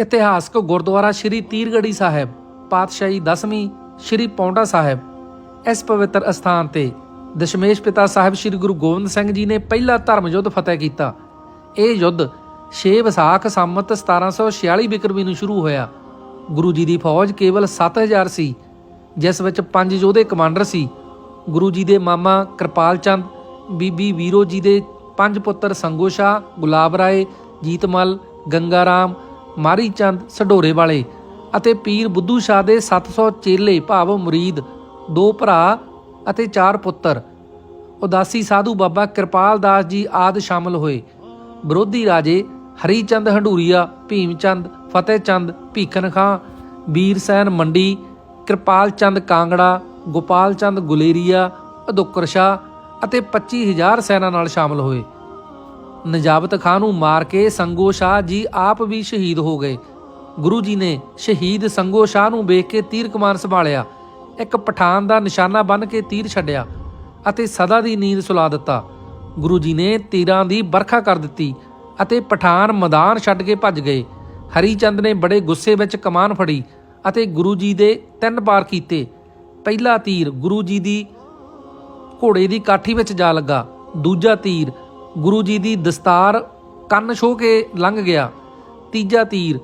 ਇਤਿਹਾਸਕ ਗੁਰਦੁਆਰਾ ਸ੍ਰੀ ਤੀਰਗੜੀ ਸਾਹਿਬ, ਪਾਤਸ਼ਾਹੀ 10ਵੀਂ ਸ੍ਰੀ ਪੌਂਡਾ ਸਾਹਿਬ। ਇਸ ਪਵਿੱਤਰ ਅਸਥਾਨ ਤੇ ਦਸ਼ਮੇਸ਼ ਪਿਤਾ ਸਾਹਿਬ ਸ੍ਰੀ ਗੁਰੂ ਗੋਬਿੰਦ ਸਿੰਘ ਜੀ ਨੇ ਪਹਿਲਾ ਧਰਮ ਯੁੱਧ ਫਤਿਹ ਕੀਤਾ। ਇਹ ਯੁੱਧ 6 ਵਿਸਾਖ ਸੰਮਤ 1746 ਬਿਕਰਮੀ ਨੂੰ ਸ਼ੁਰੂ ਹੋਇਆ। ਗੁਰੂ ਜੀ ਦੀ ਫੌਜ ਕੇਵਲ 7000 ਸੀ, ਜਿਸ ਵਿੱਚ ਪੰਜ ਯੋਧੇ ਕਮਾਂਡਰ ਸੀ। ਗੁਰੂ ਜੀ ਦੇ ਮਾਮਾ ਕਿਰਪਾਲ ਚੰਦ, ਬੀਬੀ ਵੀਰੋ ਜੀ ਦੇ ਪੰਜ ਪੁੱਤਰ ਸੰਗੋ ਸ਼ਾਹ, ਗੁਲਾਬ ਰਾਏ ਜੀਤਮਲ ਗੰਗਾ ਰਾਮ ਮਾਰੀ ਚੰਦ ਸਢੋਰੇ ਵਾਲੇ ਅਤੇ ਪੀਰ ਬੁੱਧੂ ਸ਼ਾਹ ਦੇ 700 ਚੇਲੇ ਭਾਵ ਮੁਰੀਦ, ਦੋ ਭਰਾ ਅਤੇ ਚਾਰ ਪੁੱਤਰ। ਉਦਾਸੀ ਸਾਧੂ ਬਾਬਾ ਕਿਰਪਾਲ ਦਾਸ ਜੀ ਆਦ ਸ਼ਾਮਲ ਹੋਏ। ਵਿਰੋਧੀ ਰਾਜੇ ਹਰੀ ਚੰਦ ਹੰਡੂਰੀਆ ਭੀਮ ਚੰਦ ਫਤਿਹ ਚੰਦ ਭੀਖਨ ਖਾਂ ਵੀਰ ਸੈਨ ਮੰਡੀ ਕਿਰਪਾਲ ਚੰਦ ਕਾਂਗੜਾ ਗੋਪਾਲ ਚੰਦ ਗੁਲੇਰੀਆ ਅਦੁੱਕਰ ਸ਼ਾਹ ਅਤੇ 25000 ਸੈਨਾ ਨਾਲ ਸ਼ਾਮਲ ਹੋਏ। ਨਜਾਬਤ ਖਾਨ ਨੂੰ ਮਾਰ ਕੇ ਸੰਗੋ ਸ਼ਾਹ ਜੀ ਆਪ ਵੀ ਸ਼ਹੀਦ ਹੋ ਗਏ। ਗੁਰੂ ਜੀ ਨੇ ਸ਼ਹੀਦ ਸੰਗੋ ਸ਼ਾਹ ਨੂੰ ਵੇਖ ਕੇ ਤੀਰ ਕਮਾਨ ਸੰਭਾਲਿਆ। ਇੱਕ ਪਠਾਨ ਦਾ ਨਿਸ਼ਾਨਾ ਬੰਨ ਕੇ ਤੀਰ ਛੱਡਿਆ ਅਤੇ ਸਦਾ ਦੀ ਨੀਂਦ ਸੁਲਾ ਦਿੱਤਾ। ਗੁਰੂ ਜੀ ਨੇ ਤੀਰਾਂ ਦੀ ਵਰਖਾ ਕਰ ਦਿੱਤੀ ਅਤੇ ਪਠਾਨ ਮੈਦਾਨ ਛੱਡ ਕੇ ਭੱਜ ਗਏ। ਹਰੀ ਚੰਦ ਨੇ ਬੜੇ ਗੁੱਸੇ ਵਿੱਚ ਕਮਾਨ ਫੜੀ ਅਤੇ ਗੁਰੂ ਜੀ ਦੇ ਤਿੰਨ ਪਾਰ ਕੀਤੇ। ਪਹਿਲਾ ਤੀਰ ਗੁਰੂ ਜੀ ਦੀ ਘੋੜੇ ਦੀ ਕਾਠੀ ਵਿੱਚ ਜਾ ਲੱਗਾ, ਦੂਜਾ ਤੀਰ ਗੁਰੂ ਜੀ ਦੀ ਦਸਤਾਰ ਕੰਨ ਛੋ ਕੇ ਲੰਘ ਗਿਆ ਤੀਜਾ ਤੀਰ।